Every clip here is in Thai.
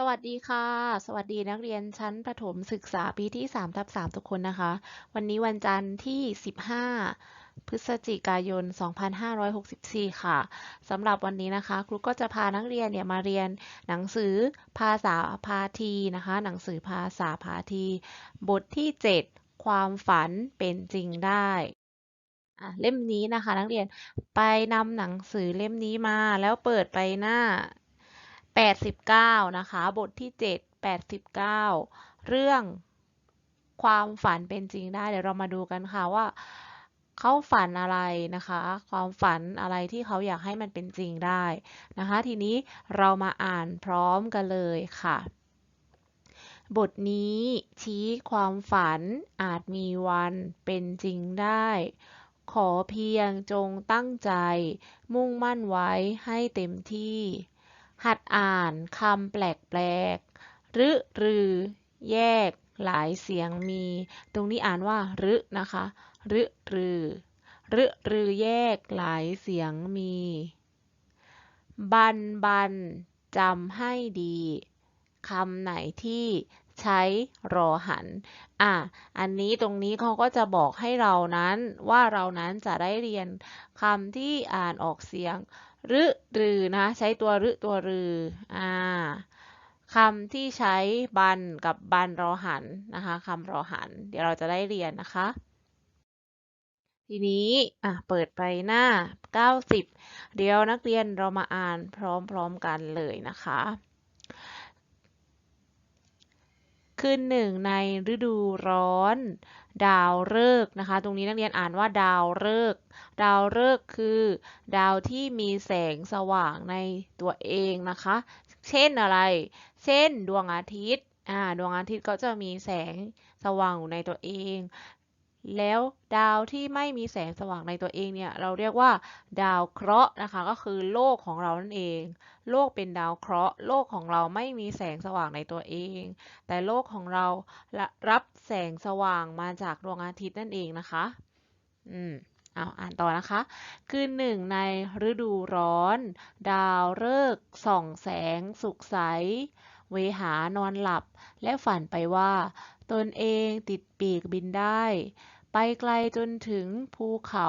สวัสดีค่ะ สวัสดีนักเรียนชั้นประถมศึกษาปีที่3ทับ3ทุกคนนะคะ วันนี้วันจันทร์ที่ 15 พฤศจิกายน 2564 ค่ะสำหรับวันนี้นะคะ ครูก็จะพานักเรียนเนี่ยมาเรียนหนังสือภาษาพาทีนะคะ หนังสือภาษาพาที บทที่ 7 ความฝันเป็นจริงได้เล่มนี้นะคะ นักเรียนไปนำหนังสือเล่มนี้มาแล้วเปิดไปหน้า 89 นะคะ บทที่ 7 89 เรื่องความฝันเป็นจริงได้ เดี๋ยวเรามาดูกันค่ะว่าเขาฝันอะไรนะคะ ความฝันอะไรที่เขาอยากให้มันเป็นจริงได้นะคะ ทีนี้เรามาอ่านพร้อมกันเลยค่ะ บทนี้ชี้ความฝันอาจมีวันเป็นจริงได้ ขอเพียงจงตั้งใจ มุ่งมั่นไว้ให้เต็มที่ หัดอ่านคำแปลกๆรึรือ แยก หลายเสียงมี ตรงนี้อ่านว่ารึนะคะรึรือรึรือแยกหลายเสียงมี บันบันจำให้ดีคำไหนที่ใช้รอหัน อะ อันนี้ตรงนี้เขาก็จะบอกให้เรานั้นว่าเรานั้นจะได้เรียนคำที่อ่านออกเสียง รึรือนะใช้ตัวรึตัวรืออ่าคำที่ใช้บันกับบันรอหันนะคะคำรอหัน เดี๋ยวเราจะได้เรียนนะคะ ทีนี้อะเปิดไปหน้า 90 เดี๋ยวนักเรียนเรามาอ่านพร้อมๆกันเลยนะคะ ขึ้นหนึ่งในฤดูร้อน ดาวฤกษ์นะคะ ตรงนี้นักเรียนอ่านว่าดาวฤกษ์ดาวฤกษ์คือ ดาวที่มีแสงสว่างในตัวเองนะคะ เช่นอะไร เช่น ดวงอาทิตย์อ่าดวงอาทิตย์ก็จะมีแสงสว่างอยู่ในตัวเอง แล้วดาวที่ไม่มีแสงสว่างในตัวเองเนี่ยเราเรียกว่า ดาวเคราะห์นะคะ ก็คือโลกของเรานั่นเอง โลกเป็นดาวเคราะห์ โลกของเราไม่มีแสงสว่างในตัวเอง แต่โลกของเรารับแสงสว่างมาจากดวงอาทิตย์นั่นเองนะคะ อืมเอาอ่านต่อนะคะ คือหนึ่งในฤดูร้อน ดาวฤกษ์ส่องแสง สุขใส เวหานอนหลับ และฝันไปว่า ตนเองติดปีกบินได้ ไปไกลจนถึงภูเขา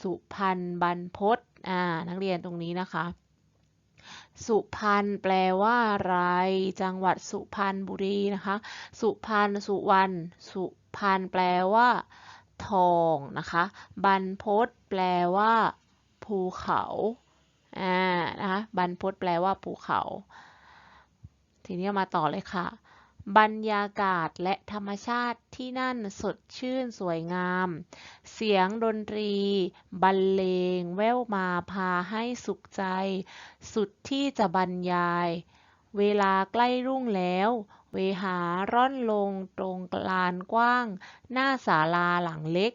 สุพรรณบรรพตอ่านักเรียนตรงนี้นะคะสุพรรณแปลว่าอะไร จังหวัดสุพรรณบุรีนะคะ สุพรรณสุวรรณสุพรรณแปลว่า ทองนะคะ บรรพตแปลว่า ภูเขาอ่านะคะบรรพตแปลว่าภูเขา ทีนี้มาต่อเลยค่ะ บรรยากาศและธรรมชาติที่นั่นสดชื่นสวยงาม เสียงดนตรี บรรเลงแว่วมาพาให้สุขใจ สุดที่จะบรรยาย เวลาใกล้รุ่งแล้ว เวหาร่อนลงตรงลานกว้าง หน้าศาลาหลังเล็ก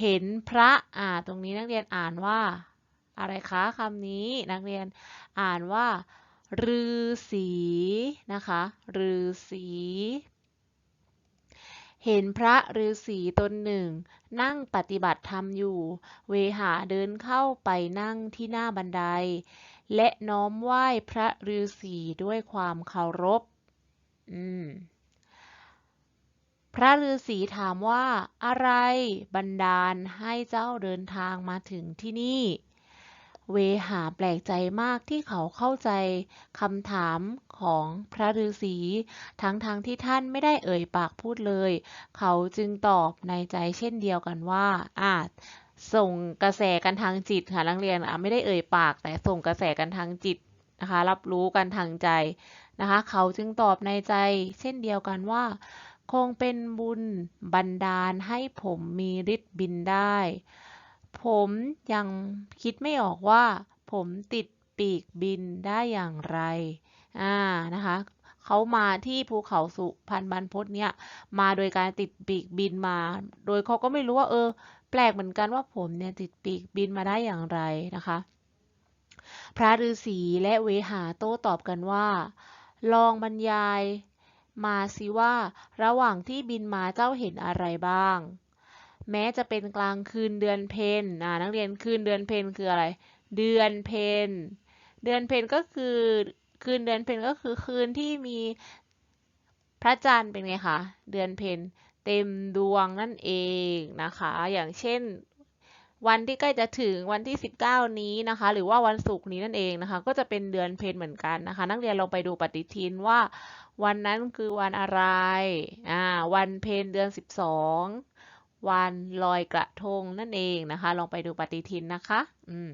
เห็นพระอ่าตรงนี้นักเรียนอ่านว่า อะไรคะคำนี้นักเรียนอ่านว่า ฤาษีนะคะฤาษีเห็นพระฤาษีตนหนึ่ง นั่งปฏิบัติธรรมอยู่ เวหาเดินเข้าไปนั่งที่หน้าบันได และน้อมไหว้พระฤาษีด้วยความเคารพพระฤาษีถามว่าอะไรบันดาลให้เจ้าเดินทางมาถึงที่นี่ เวหาแปลกใจมากที่เขาเข้าใจคำถามของพระฤาษี ทั้งๆทที่ท่านไม่ได้เอ่ยปากพูดเลย เขาจึงตอบในใจเช่นเดียวกันว่าอาจส่งกระแสกันทางจิตค่ะนักเรียนอะไม่ได้เอ่ยปาก แต่ส่งกระแสกันทางจิตนะคะ รับรู้กันทางใจนะคะ เขาจึงตอบในใจ เช่นเดียวกันว่า คงเป็นบุญบันดาลให้ผมมีฤทธิ์บินได้ ผมยังคิดไม่ออกว่า ผมติดปีกบินได้อย่างไร อ่า นะคะเขามาที่ภูเขาสุพรรณบรรพตเนี่ย มาโดยการติดปีกบินมา โดยเขาก็ไม่รู้ว่า เออ แปลกเหมือนกันว่าผมเนี่ยติดปีกบินมาได้อย่างไรนะคะ พระฤาษีและเวหาโต้ตอบกันว่า ลองบรรยายมาสิว่า ระหว่างที่บินมาเจ้าเห็นอะไรบ้าง แม้จะเป็นกลางคืนเดือนเพ็ญอ่านักเรียนคืนเดือนเพ็ญคืออะไร เดือนเพ็ญเดือนเพ็ญก็คือคืนเดือนเพ็ญก็คือคืนที่มีพระจันทร์เป็นไงคะเดือนเพ็ญเต็มดวงนั่นเองนะคะ อย่างเช่น วันที่ใกล้จะถึงวันที่ 19 นี้นะคะ หรือว่าวันศุกร์นี้นั่นเองนะคะ ก็จะเป็นเดือนเพ็ญเหมือนกันนะคะ นักเรียนลองไปดูปฏิทินว่า วันนั้นคือวันอะไรอ่าวันเพ็ญเดือน 12 วันลอยกระทงนั่นเองนะคะ ลองไปดูปฏิทินนะคะอืม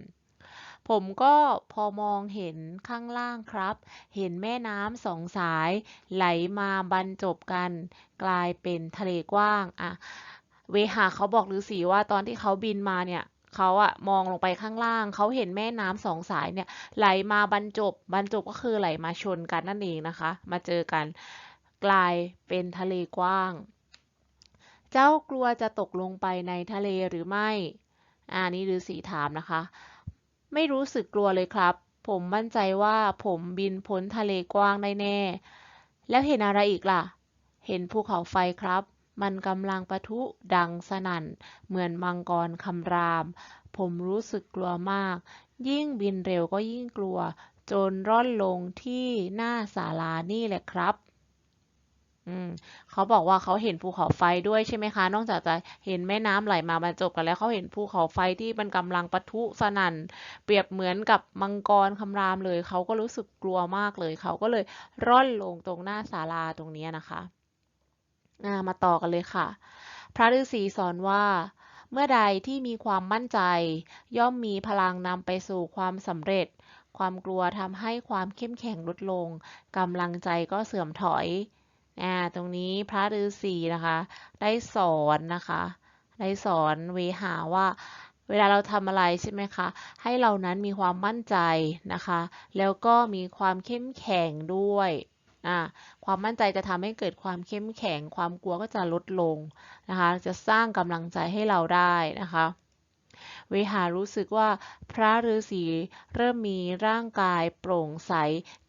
ผมก็พอมองเห็นข้างล่างครับ เห็นแม่น้ำสองสายไหลมาบรรจบกัน กลายเป็นทะเลกว้างอะเวหาเขาบอกฤาษีว่าตอนที่เขาบินมาเนี่ยเขาอะมองลงไปข้างล่าง เขาเห็นแม่น้ำสองสายเนี่ย ไหลมาบรรจบบรรจบก็คือไหลมาชนกันนั่นเองนะคะ มาเจอกันกลายเป็นทะเลกว้าง เจ้ากลัวจะตกลงไปในทะเลหรือไม่อ่านี่ฤาษีถามนะคะ ไม่รู้สึกกลัวเลยครับ ผมมั่นใจว่าผมบินพ้นทะเลกว้างได้แน่ แล้วเห็นอะไรอีกล่ะ เห็นภูเขาไฟครับ มันกำลังปะทุดังสนั่น เหมือนมังกรคำราม ผมรู้สึกกลัวมาก ยิ่งบินเร็วก็ยิ่งกลัว จนร่อนลงที่หน้าศาลานี่แหละครับ อืมเขาบอกว่าเขาเห็นภูเขาไฟด้วยใช่ไหมคะ นอกจากจะเห็นแม่น้ำไหลมาบรรจบกันแล้วเขาเห็นภูเขาไฟที่มันกำลังปะทุสนั่น เปรียบเหมือนกับมังกรคำรามเลย เขาก็รู้สึกกลัวมากเลย เขาก็เลยร่อนลงตรงหน้าศาลาตรงนี้นะคะามาต่อกันเลยค่ะ พระฤาษีสอนว่า เมื่อใดที่มีความมั่นใจ ย่อมมีพลังนำไปสู่ความสำเร็จ ความกลัวทำให้ความเข้มแข็งลดลงกำลังใจก็เสื่อมถอย อ่าตรงนี้พระฤาษีนะคะ ได้สอนนะคะ ได้สอนเวหาว่าเวลาเราทำอะไรใช่ไหมคะ ให้เรานั้นมีความมั่นใจนะคะ แล้วก็มีความเข้มแข็งด้วยความมั่นใจจะทำให้เกิดความเข้มแข็ง ความกลัวก็จะลดลงนะคะ จะสร้างกำลังใจให้เราได้นะคะ วหารู้สึกว่าพระฤาษีเริ่มมีร่างกายโปร่งใส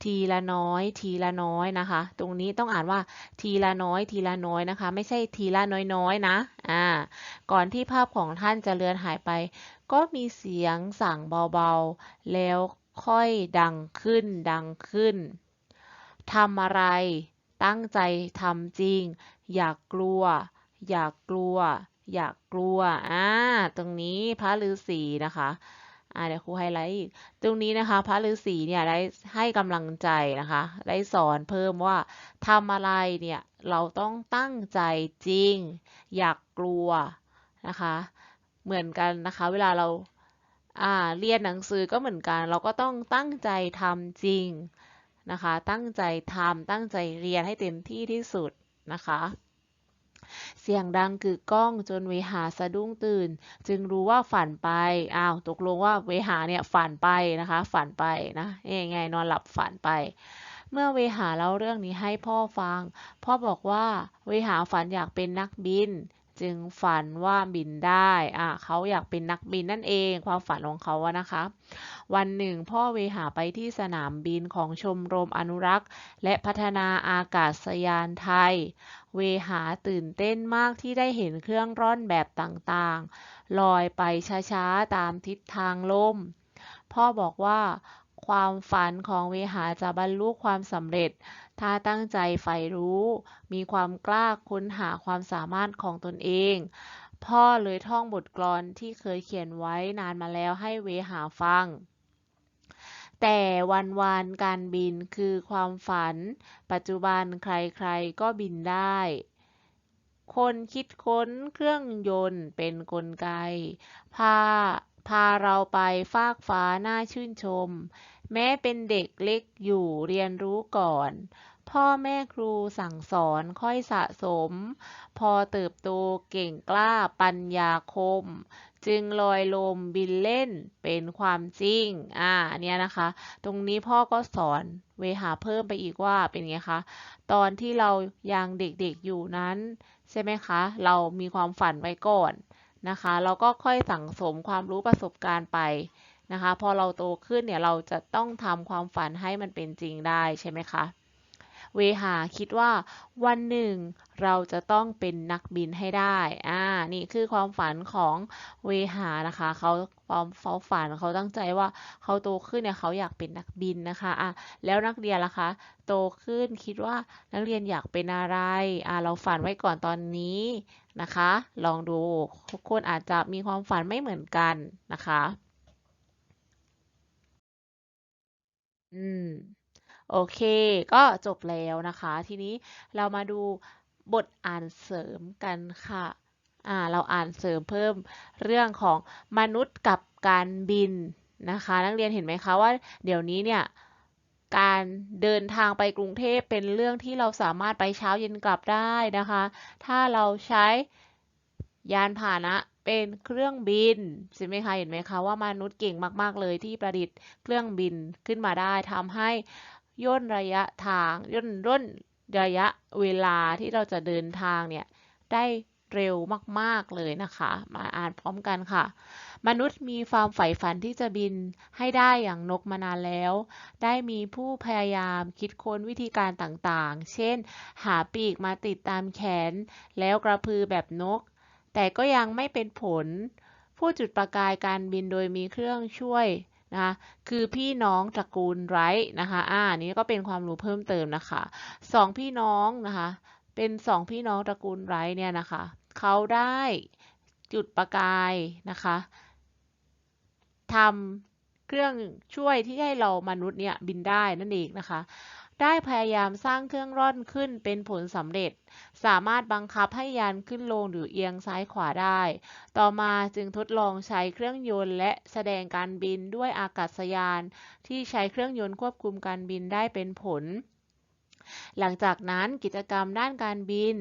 ทีละน้อย ทีละน้อยนะคะ ตรงนี้ต้องอ่านว่าทีละน้อย ทีละน้อยนะคะ ไม่ใช่ทีละน้อยๆนะอ่าก่อนที่ภาพของท่านจะเลือนหายไป ก็มีเสียงสั่งเบาๆ แล้วค่อยดังขึ้นดังขึ้นทำอะไรตั้งใจทำจริง อย่ากกลัว อย่ากกลัว อย่ากกลัวอ่าตรงนี้พระฤาษีนะคะอ่าเดี๋ยวครูไฮไลท์อีกตรงนี้นะคะ พระฤาษีเนี่ยได้ให้กำลังใจนะคะ ได้สอนเพิ่มว่าทำอะไรเนี่ยเราต้องตั้งใจจริง อยากกลัวนะคะ เหมือนกันนะคะ เวลาเราอ่าเรียนหนังสือก็เหมือนกัน เราก็ต้องตั้งใจทำจริงนะคะ ตั้งใจทำตั้งใจเรียนให้เต็มที่ที่สุดนะคะ เสียงดังกึกก้องจนเวหาสะดุ้งตื่น จึงรู้ว่าฝันไป อ้าวตกลงว่าเวหาเนี่ยฝันไปนะคะ ฝันไปนะเอ้ไงนอนหลับฝันไปเมื่อเวหาเล่าเรื่องนี้ให้พ่อฟัง พ่อบอกว่าเวหาฝันอยากเป็นนักบิน จึงฝันว่าบินได้ อ่าเขาอยากเป็นนักบินนั่นเอง ความฝันของเขาอะนะคะ วันหนึ่งพ่อเวหาไปที่สนามบินของชมรมอนุรักษ์ และพัฒนาอากาศยานไทย เวหาตื่นเต้นมากที่ได้เห็นเครื่องร่อนแบบต่างๆ ลอยไปช้าๆ ตามทิศทางลม พ่อบอกว่าความฝันของเวหาจะบรรลุความสำเร็จ ถ้าตั้งใจใฝ่รู้ มีความกล้าค้นหาความสามารถของตนเอง พ่อเลยท่องบทกลอนที่เคยเขียนไว้นานมาแล้วให้เวหาฟัง แต่วันวานการบินคือความฝัน ปัจจุบันใครๆก็บินได้ คนคิดค้นเครื่องยนต์เป็นกลไก พาพาเราไปฟากฟ้าน่าชื่นชม แม้เป็นเด็กเล็กอยู่เรียนรู้ก่อน พ่อแม่ครูสั่งสอนค่อยสะสม พอเติบโตเก่งกล้าปัญญาคม จึงลอยลมบินเล่นเป็นความจริง อ่าเนี่ยนะคะ ตรงนี้พ่อก็สอนเวหาเพิ่มไปอีกว่าเป็นไงคะ ตอนที่เรายังเด็กๆอยู่นั้น ใช่ไหมคะ เรามีความฝันไว้ก่อนนะคะ เราก็ค่อยสั่งสมความรู้ประสบการณ์ไปนะคะ พอเราโตขึ้นเนี่ยเราจะต้องทำความฝันให้มันเป็นจริงได้ใช่ไหมคะ เวหาคิดว่าวันหนึ่งเราจะต้องเป็นนักบินให้ได้ อ่า นี่คือความฝันของเวหานะคะ เขาความเขาฝันเขาตั้งใจว่าเขาโตขึ้นเนี่ยเขาอยากเป็นนักบินนะคะ อะ แล้วนักเรียนล่ะคะ โตขึ้นคิดว่านักเรียนอยากเป็นอะไร อ่า เราฝันไว้ก่อนตอนนี้นะคะ ลองดู ทุกคนอาจจะมีความฝันไม่เหมือนกันนะคะ อืม โอเค ก็จบแล้วนะคะ ทีนี้เรามาดูบทอ่านเสริมกันค่ะอ่าเราอ่านเสริมเพิ่มเรื่องของมนุษย์กับการบินนะคะ นักเรียนเห็นไหมคะว่า เดี๋ยวนี้เนี่ยการเดินทางไปกรุงเทพเป็นเรื่องที่เราสามารถไปเช้าเย็นกลับได้นะคะ ถ้าเราใช้ยานพาหนะเป็นเครื่องบินใช่ไหมคะเห็นไหมคะว่ามนุษย์เก่งมาก ๆ เลยที่ประดิษฐ์เครื่องบินขึ้นมาได้ทำให้ ย่นระยะทางย่นร่นระยะเวลาที่เราจะเดินทางเนี่ยได้เร็วมาก ๆ เลยนะคะ มาอ่านพร้อมกันค่ะ มนุษย์มีความใฝ่ฝันที่จะบินให้ได้อย่างนกมานานแล้ว ได้มีผู้พยายามคิดค้นวิธีการต่างๆ เช่น หาปีกมาติดตามแขน แล้วกระพือแบบนก แต่ก็ยังไม่เป็นผล ผู้จุดประกายการบินโดยมีเครื่องช่วย นะคะคือพี่น้องตระกูลไรท์นะคะอ่านี้ก็เป็นความรู้เพิ่มเติมนะคะสองพี่น้องนะคะเป็นสองพี่น้องตระกูลไรท์เนี่ยนะคะเขาได้จุดประกายนะคะทำเครื่องช่วยที่ให้เรามนุษย์เนี่ยบินได้นั่นเองนะคะ ได้พยายามสร้างเครื่องร่อนขึ้นเป็นผลสำเร็จ สามารถบังคับให้ยานขึ้นลงหรือเอียงซ้ายขวาได้ ต่อมาจึงทดลองใช้เครื่องยนต์และแสดงการบินด้วยอากาศยาน ที่ใช้เครื่องยนต์ควบคุมการบินได้เป็นผลหลังจากนั้นกิจกรรมด้านการบิน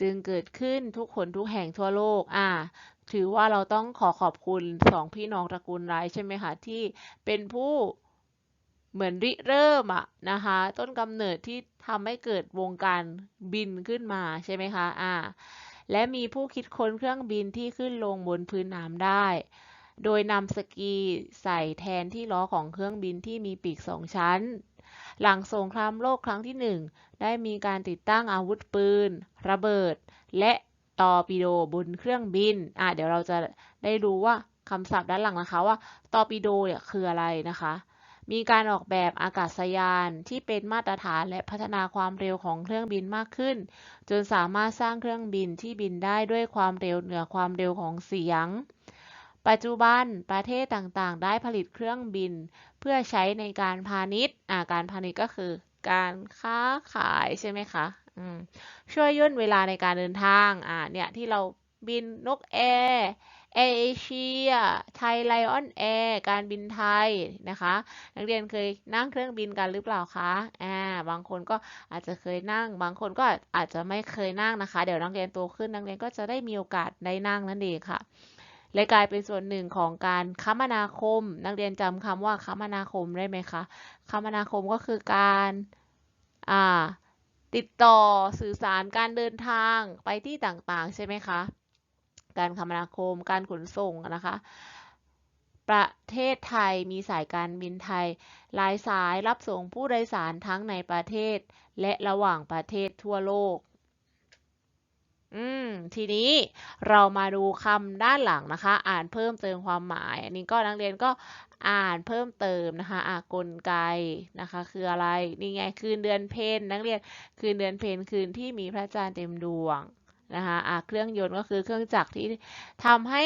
จึงเกิดขึ้นทุกคนทุกแห่งทั่วโลก อ่า ถือว่าเราต้องขอขอบคุณสองพี่น้องตระกูลไรใช่ไหมคะที่เป็นผู้ เหมือนริเริ่มอะนะคะ ต้นกำเนิดที่ทำให้เกิดวงการบินขึ้นมาใช่ไหมคะอ่าและมีผู้คิดค้นเครื่องบินที่ขึ้นลงบนพื้นน้ำได้ โดยนำสกีใส่แทนที่ล้อของเครื่องบินที่มีปีกสองชั้น หลังสงครามโลกครั้งที่หนึ่งได้มีการติดตั้งอาวุธปืน ระเบิด และตอร์ปิโดบนเครื่องบินอะเดี๋ยวเราจะได้รู้ว่าคำศัพท์ด้านหลังนะคะว่าตอร์ปิโดเนี่ยคืออะไรนะคะ มีการออกแบบอากาศยานที่เป็นมาตรฐานและพัฒนาความเร็วของเครื่องบินมากขึ้น จนสามารถสร้างเครื่องบินที่บินได้ด้วยความเร็วเหนือความเร็วของเสียง ปัจจุบันประเทศต่างๆ ได้ผลิตเครื่องบิน เพื่อใช้ในการพาณิชย์อ่าการพาณิชย์ก็คือ การค้าขายใช่ไหมคะมช่วยย่นเวลาในการเดินทางอ่าเนี่ยที่เราบินนกแอร์ แอร์เอเชีย ไทยไลออนแอร์ การบินไทยนะคะ นักเรียนเคยนั่งเครื่องบินกันหรือเปล่าคะ อ่า บางคนก็อาจจะเคยนั่ง บางคนก็อาจจะไม่เคยนั่งนะคะ เดี๋ยวนักเรียนโตขึ้นนักเรียนก็จะได้มีโอกาสได้นั่งนั่นเองค่ะ และกลายเป็นส่วนหนึ่งของการคมนาคม นักเรียนจำคำว่าคมนาคมได้ไหมคะ คมนาคมก็คือการ อ่า ติดต่อสื่อสารการเดินทางไปที่ต่างๆ ใช่ไหมคะ การคมนาคม การขนส่งนะคะ ประเทศไทยมีสายการบินไทยหลายสายรับส่งผู้โดยสารทั้งในประเทศ และระหว่างประเทศทั่วโลกอืมทีนี้เรามาดูคำด้านหลังนะคะ อ่านเพิ่มเติมความหมาย อันนี้ก็นักเรียนก็อ่านเพิ่มเติมนะคะอากลไกนะคะ คืออะไรนี่ไงคืนเดือนเพ็ญนักเรียนคืนเดือนเพ็ญคืนที่มีพระจันทร์เต็มดวง นะคะอ่าเครื่องยนต์ก็คือเครื่องจักรที่ทำให้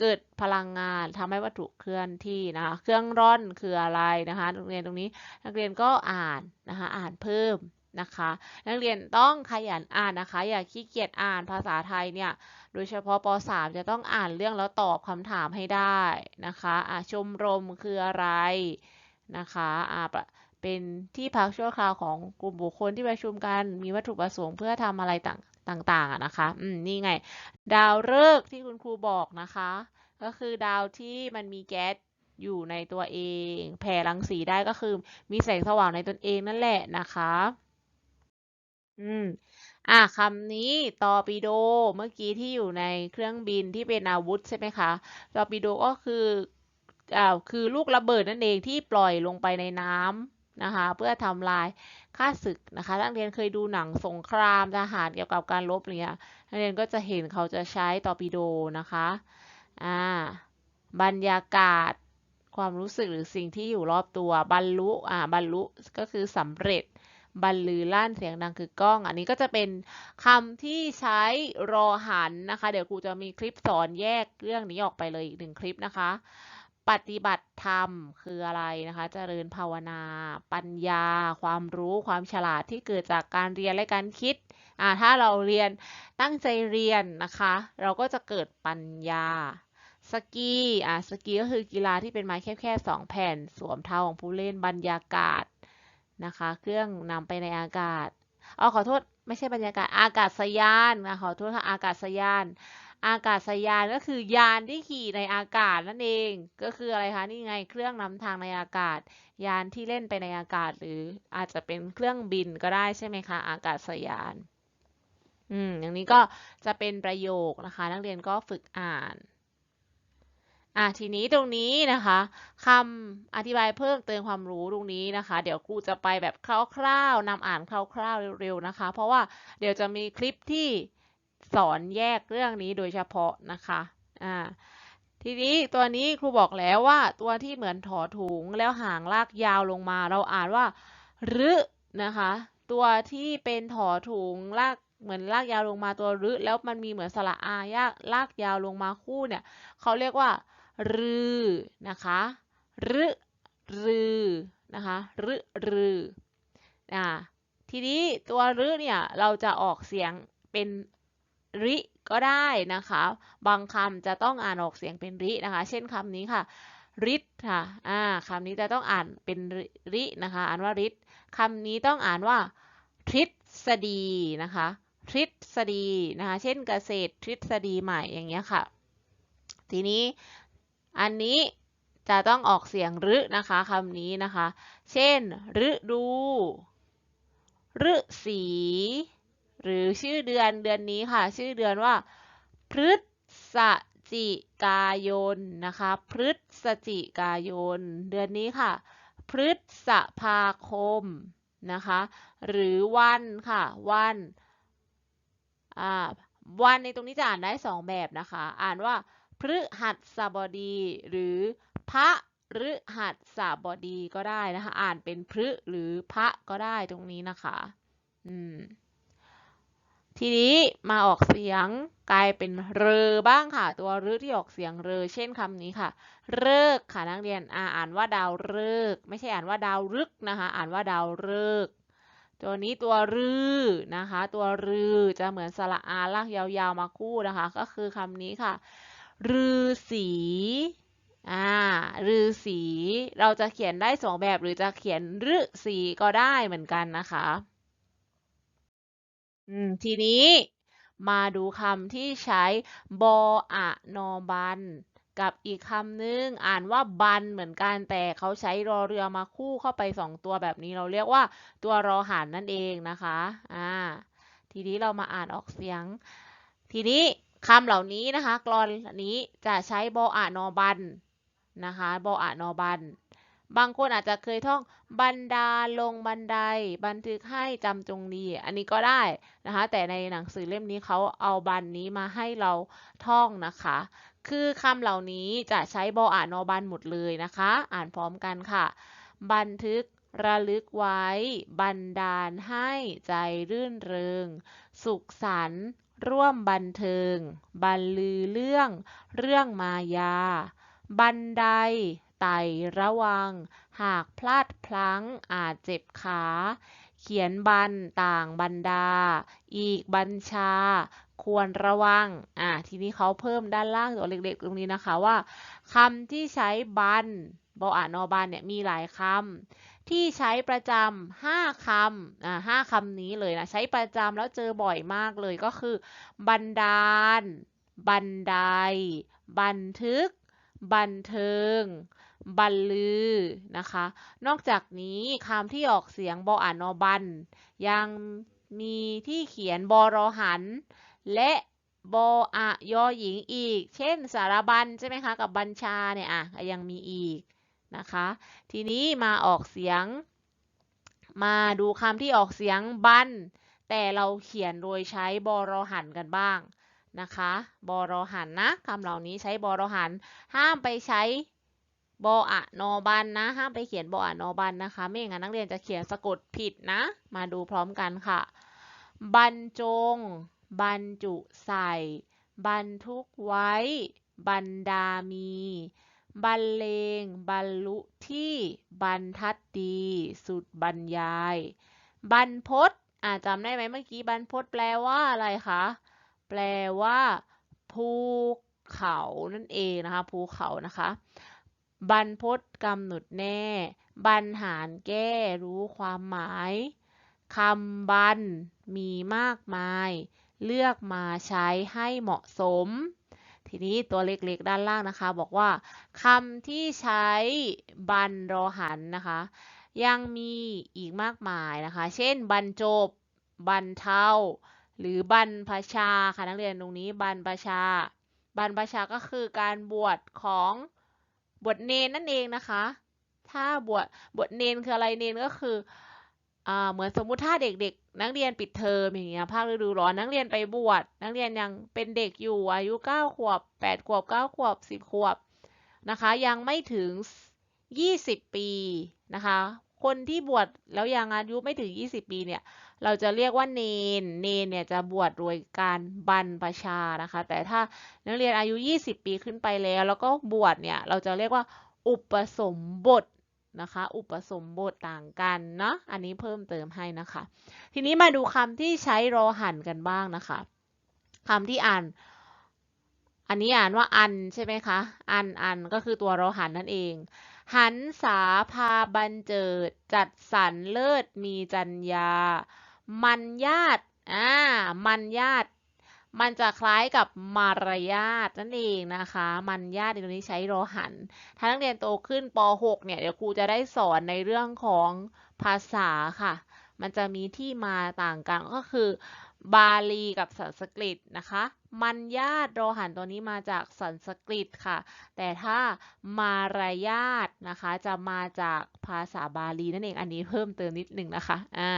เกิดพลังงานทำให้วัตถุเคลื่อนที่นะคะเครื่องร่อนคืออะไรนะคะนักเรียนตรงนี้นักเรียนก็อ่านนะคะอ่านเพิ่มนะคะ นักเรียนต้องขยันอ่านนะคะ อย่าขี้เกียจอ่านภาษาไทยเนี่ยโดยเฉพาะป .3 จะต้องอ่านเรื่องแล้วตอบคำถามให้ได้นะคะอ่าชมรมคืออะไรนะคะอ่าเป็นที่พักชั่วคราวของกลุ่มบุคคลที่ประชุมกันมีวัตถุประสงค์เพื่อทำอะไรต่าง ต่างๆนะคะอืมนี่ไง ดาวฤกษ์ที่คุณครูบอกนะคะ ก็คือดาวที่มันมีแก๊สอยู่ในตัวเอง แผ่รังสีได้ก็คือมีแสงสว่างในตนเองนั่นแหละนะคะ อืมอะคำนี้ตอร์ปิโดเมื่อกี้ที่อยู่ในเครื่องบินที่เป็นอาวุธใช่ไหมคะตอร์ปิโดก็คืออ่าคือลูกระเบิดนั่นเองที่ปล่อยลงไปในน้ำ นะคะเพื่อทำลายค่าศึกนะคะนักเรียนเคยดูหนังสงครามทหารเกี่ยวกับการรบเงี้ยนักเรียนก็จะเห็นเขาจะใช้ตอร์ปิโดนะคะอ่าบรรยากาศความรู้สึกหรือสิ่งที่อยู่รอบตัวบรรลุอ่าบรรลุก็คือสำเร็จบรรลือลั่นเสียงดังคือกล้อง อันนี้ก็จะเป็นคำที่ใช้รอหันนะคะ เดี๋ยวครูจะมีคลิปสอนแยกเรื่องนี้ออกไปเลยอีกหนึ่งคลิปนะคะ ปฏิบัติธรรมคืออะไรนะคะเจริญภาวนา ปัญญา ความรู้ความฉลาดที่เกิดจากการเรียนและการคิดอ่าถ้าเราเรียนตั้งใจเรียนนะคะ เราก็จะเกิดปัญญาสกีอ่าสกีก็คือกีฬาที่เป็นไม้แคบๆสองแผ่น สวมเท้าของผู้เล่นบรรยากาศนะคะ เครื่องนำไปในอากาศอ๋อขอโทษไม่ใช่บรรยากาศอากาศยานนะขอโทษค่ะอากาศยาน อากาศยานก็คือยานที่ขี่ในอากาศนั่นเอง ก็คืออะไรคะนี่ไงเครื่องนำทางในอากาศ ยานที่เล่นไปในอากาศ หรืออาจจะเป็นเครื่องบินก็ได้ใช่ไหมคะอากาศยานอืมอย่างนี้ก็จะเป็นประโยคนะคะ นักเรียนก็ฝึกอ่านอะทีนี้ตรงนี้นะคะคำอธิบายเพิ่มเติมความรู้ตรงนี้นะคะ เดี๋ยวครูจะไปแบบคร่าวๆนำอ่านคร่าวๆเร็วๆนะคะ เพราะว่าเดี๋ยวจะมีคลิปที่ สอนแยกเรื่องนี้โดยเฉพาะนะคะอ่าทีนี้ตัวนี้ครูบอกแล้วว่าตัวที่เหมือนถอถุงแล้วหางลากยาวลงมา เราอ่านว่ารึนะคะ ตัวที่เป็นถอถุงลากเหมือนลากยาวลงมาตัวรึแล้วมันมีเหมือนสระอายากลากยาวลงมาคู่เนี่ยเขาเรียกว่ารือนะคะรึรือนะคะรึรืออ่าทีนี้ตัวรึเนี่ยเราจะออกเสียงเป็น ริก็ได้นะคะ บางคำจะต้องอ่านออกเสียงเป็นรินะคะ เช่นคำนี้ค่ะริดค่ะ อ่าคำนี้จะต้องอ่านเป็นรินะคะ อ่านว่าริดคำนี้ต้องอ่านว่าทฤษฎีนะคะ ทฤษฎีนะคะ เช่นเกษตรทฤษฎีใหม่อย่างเงี้ยค่ะ ทีนี้อันนี้จะต้องออกเสียงรึนะคะคำนี้นะคะ เช่นฤดูฤษี หรือชื่อเดือนเดือนนี้ค่ะ ชื่อเดือนว่า พฤศจิกายนนะคะ พฤศจิกายน เดือนนี้ค่ะ พฤษภาคมนะคะ หรือวันค่ะ วันวันในตรงนี้จะอ่านได้สองแบบนะคะ อ่านว่าพฤหัสบดี หรือพระฤหัสบดีก็ได้นะคะ อ่านเป็นพฤหรือพระก็ได้ตรงนี้นะคะ อืม ทีนี้มาออกเสียงกลายเป็นเรอบ้างค่ะ ตัวรึที่ออกเสียงเรอ เช่นคำนี้ค่ะ เลิกค่ะนักเรียนอ่าอ่านว่าดาวเลิกไม่ใช่อ่านว่าดาวรึกนะคะ อ่านว่าดาวเลิกตัวนี้ตัวรือนะคะ ตัวรือจะเหมือนสระอาลากยาวๆมาคู่นะคะ ก็คือคำนี้ค่ะฤาษีอ่าฤาษีเราจะเขียนได้สองแบบหรือจะเขียนฤาษีก็ได้เหมือนกันนะคะ อืมทีนี้มาดูคำที่ใช้บออะนอบัน กับอีกคำหนึ่งอ่านว่าบันเหมือนกันแต่เขาใช้รอเรือมาคู่เข้าไปสองตัวแบบนี้เราเรียกว่าตัวรอหันนั่นเองนะคะอ่าทีนี้เรามาอ่านออกเสียง ทีนี้คำเหล่านี้นะคะ กรอนนี้จะใช้บออะนอบันนะคะบออะนอบัน บางคนอาจจะเคยท่องบันดาลงบันได บันทึกให้จำจงดี อันนี้ก็ได้นะคะ แต่ในหนังสือเล่มนี้เขาเอาบันนี้มาให้เราท่องนะคะ คือคำเหล่านี้จะใช้บออะนอบันหมดเลยนะคะ อ่านพร้อมกันค่ะ บันทึกระลึกไว้ บันดาลให้ใจรื่นเริง สุขสันต์ร่วมบันเทิง บรรลือเรื่อง เรื่องมายา บันได ไต่ระวัง หากพลาดพลั้งอาจเจ็บขา เขียนบันต่างบรรดา อีกบัญชา ควรระวัง อ่าทีนี้เขาเพิ่มด้านล่างตัวเล็กๆ ตรงนี้นะคะว่าคำที่ใช้บันบออ่านนอบันเนี่ยมีหลายคำที่ใช้ประจำห้าคำอ่าห้าคำนี้เลยนะ ใช้ประจำแล้วเจอบ่อยมากเลยก็คือ บันดาล บันได บันทึก บันเทิง บันลือนะคะ นอกจากนี้คำที่ออกเสียงบออ่านนอบัน ยังมีที่เขียนบอรอหัน และบออะยอหญิงอีก เช่นสารบัญใช่ไหมคะกับบัญชาเนี่ยอะยังมีอีกนะคะ ทีนี้มาออกเสียง มาดูคำที่ออกเสียงบัน แต่เราเขียนโดยใช้บอรอหันกันบ้างนะคะ บอรอหันนะคำเหล่านี้ใช้บอรอหัน ห้ามไปใช้ บออะนอบันนะห้ามไปเขียนบออะนอบันนะคะ ไม่อย่างนั้นนักเรียนจะเขียนสะกดผิดนะ มาดูพร้อมกันค่ะ บรรจง บรรจุใส่ บรรทุกไว้ บรรดามี บรรเลง บรรลุที่ บรรทัดดี สุดบรรยาย บรรพตอ่าจำได้ไหมเมื่อกี้บรรพตแปลว่าอะไรคะ แปลว่า ภูเขานั่นเองนะคะ ภูเขานะคะ บรรพตกำหนดแน่ บรรหารแก้รู้ความหมายคำบรรมีมากมาย เลือกมาใช้ให้เหมาะสม ทีนี้ตัวเล็กๆด้านล่างนะคะ บอกว่าคำที่ใช้บรรรอหันนะคะ ยังมีอีกมากมายนะคะ เช่น บรรจบบรรเทาหรือบรรพชาค่ะนักเรียนตรงนี้บรรพชา บรรพชาก็คือการบวชของ บวชเนนนั่นเองนะคะ ถ้าบวชบวชเนนคืออะไรเนนก็คืออ่าเหมือนสมมุติถ้าเด็กๆ นักเรียนปิดเทอมอย่างเงี้ยภาคฤดูร้อนนักเรียนไปบวชนักเรียนยังเป็นเด็กอยู่อายุ9ขวบ8ขวบ9ขวบ10ขวบนะคะ ยังไม่ถึง20ปีนะคะ คนที่บวชแล้วยังอายุไม่ถึง20ปีเนี่ย เราจะเรียกว่าเนน เนนเนี่ยจะบวชโดยการบรรพชานะคะ แต่ถ้านักเรียนอายุ 20 ปีขึ้นไปแล้ว แล้วก็บวชเนี่ยเราจะเรียกว่าอุปสมบทนะคะ อุปสมบทต่างกันเนาะ อันนี้เพิ่มเติมให้นะคะ ทีนี้มาดูคำที่ใช้รอหันกันบ้างนะคะคำที่อ่าน อันนี้อ่านว่าอันใช่ไหมคะ อันอันก็คือตัวรอหันนั่นเอง หันษาพาบันเจิด จัดสรรเลิศมีจัญญา มันญาติอ่ามันญาติ มันจะคล้ายกับมารยาทนั่นเองนะคะ มันญาติในตรงนี้ใช้รอหัน ถ้านักเรียนโตขึ้นป .6 เนี่ยเดี๋ยวครูจะได้สอนในเรื่องของภาษาค่ะ มันจะมีที่มาต่างกันก็คือบาลีกับสันสกฤตนะคะ มันญาติรหันตัวนี้มาจากสันสกฤตค่ะ แต่ถ้ามารยาทนะคะ จะมาจากภาษาบาลีนั่นเองอันนี้เพิ่มเติมนิดหนึ่งนะคะอ่า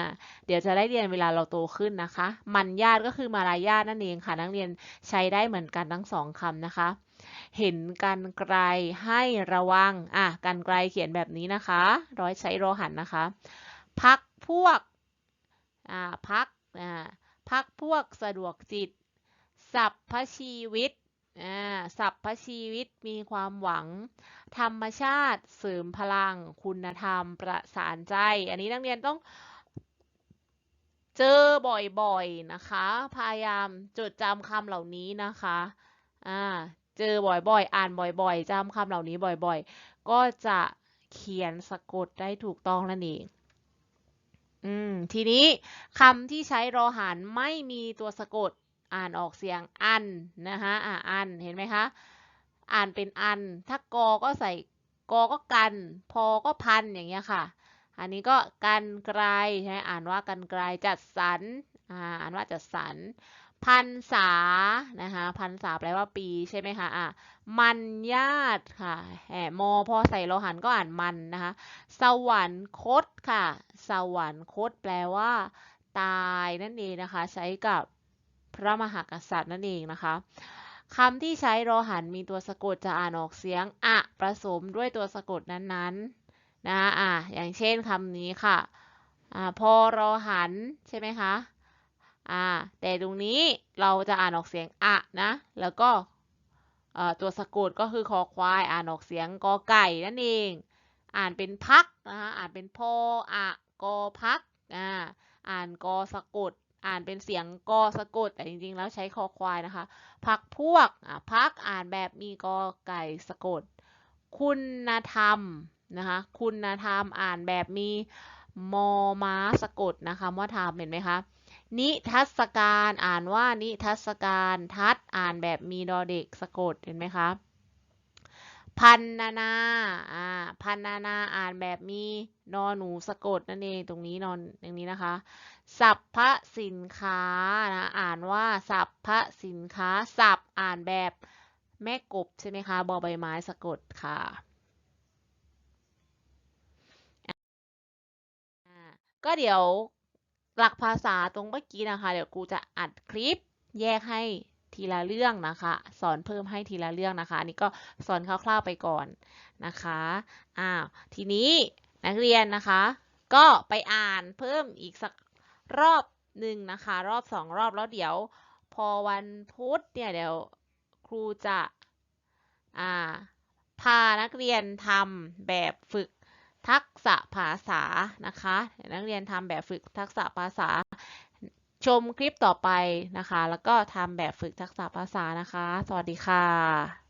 เดี๋ยวจะได้เรียนเวลาเราโตขึ้นนะคะ มันญาติก็คือมารยาทนั่นเองค่ะ นักเรียนใช้ได้เหมือนกันทั้งสองคำนะคะ เห็นกันไกลให้ระวังอะกันไกลเขียนแบบนี้นะคะ ร้อยใช้รหันนะคะ พักพวกอ่าพักอ่าพักพวกสะดวกจิต สัพพชีวิตอ่าสัพพชีวิตมีความหวัง ธรรมชาติเสริมพลัง คุณธรรมประสานใจ อันนี้นักเรียนต้องเจอบ่อยๆนะคะ พยายามจดจำคำเหล่านี้นะคะอ่าเจอบ่อยๆ อ่านบ่อยๆจำคำเหล่านี้บ่อยๆ ก็จะเขียนสะกดได้ถูกต้องนั่นเองอืมทีนี้คำที่ใช้รอหันไม่มีตัวสะกด อ่านออกเสียงอันนะคะอ่าอันเห็นไหมคะอ่านเป็นอัน ถ้ากอก็ใส่กอก็กัน พอก็พันอย่างเงี้ยค่ะ อันนี้ก็กันไกลใช่ไหมอ่านว่ากันไกลจัดสรรอ่าอ่านว่าจัดสรรพันษานะคะพันษาแปลว่าปีใช่ไหมคะอะมันญาติค่ะแหมมอพอใส่โลหันก็อ่านมันนะคะ สวรรคตค่ะ สวรรคตแปลว่า ตายนั่นเองนะคะ ใช้กับ พระมหากษัตริย์นั่นเองนะคะคำที่ใช้รอหันมีตัวสะกดจะอ่านออกเสียงอะผสมด้วยตัวสะกดนั้นๆนะคะอะอย่างเช่นคำนี้ค่ะอ่าพอรอหันใช่ไหมคะอ่าแต่ตรงนี้เราจะอ่านออกเสียงอะนะแล้วก็ตัวสะกดก็คือคอควายอ่านออกเสียงกอไก่นั่นเอง อ่านเป็นพักนะคะอ่านเป็นพออะกอพักอ่าอ่านกอสะกด อ่านเป็นเสียงกอสะกด แต่จริงๆ แล้วใช้คอควายนะคะ พักพวกอ่าพักอ่านแบบมีกอไก่สะกด คุณธรรมนะคะคุณธรรมอ่านแบบมีมอม้าสะกดนะคะว่าธรรมเห็นไหมคะนิทัศการอ่านว่านิทัศการทัศอ่านแบบมีดอเด็กสะกดเห็นไหมคะ พันนานาอ่าพันนานาอ่านแบบมีนอนหนูสะกดนั่นเองตรงนี้นอนอย่างนี้นะคะ สัพพสินค้านะอ่านว่าสัพพสินค้า สัพอ่านแบบแม่กบใช่ไหมคะบอใบไม้สะกดค่ะก็เดี๋ยวหลักภาษาตรงเมื่อกี้นะคะ เดี๋ยวครูจะอัดคลิปแยกให้ ทีละเรื่องนะคะ สอนเพิ่มให้ทีละเรื่องนะคะอันนี้ก็สอนคร่าวๆไปก่อนนะคะอ้าวทีนี้นักเรียนนะคะ ก็ไปอ่านเพิ่มอีกสักรอบหนึ่งนะคะ รอบสองรอบแล้วเดี๋ยว พอวันพุธเนี่ยเดี๋ยวครูจะอ่าพานักเรียนทำแบบฝึกทักษะภาษานะคะนักเรียนทำแบบฝึกทักษะภาษา ชมคลิปต่อไปนะคะ แล้วก็ทำแบบฝึกทักษะภาษานะคะ สวัสดีค่ะ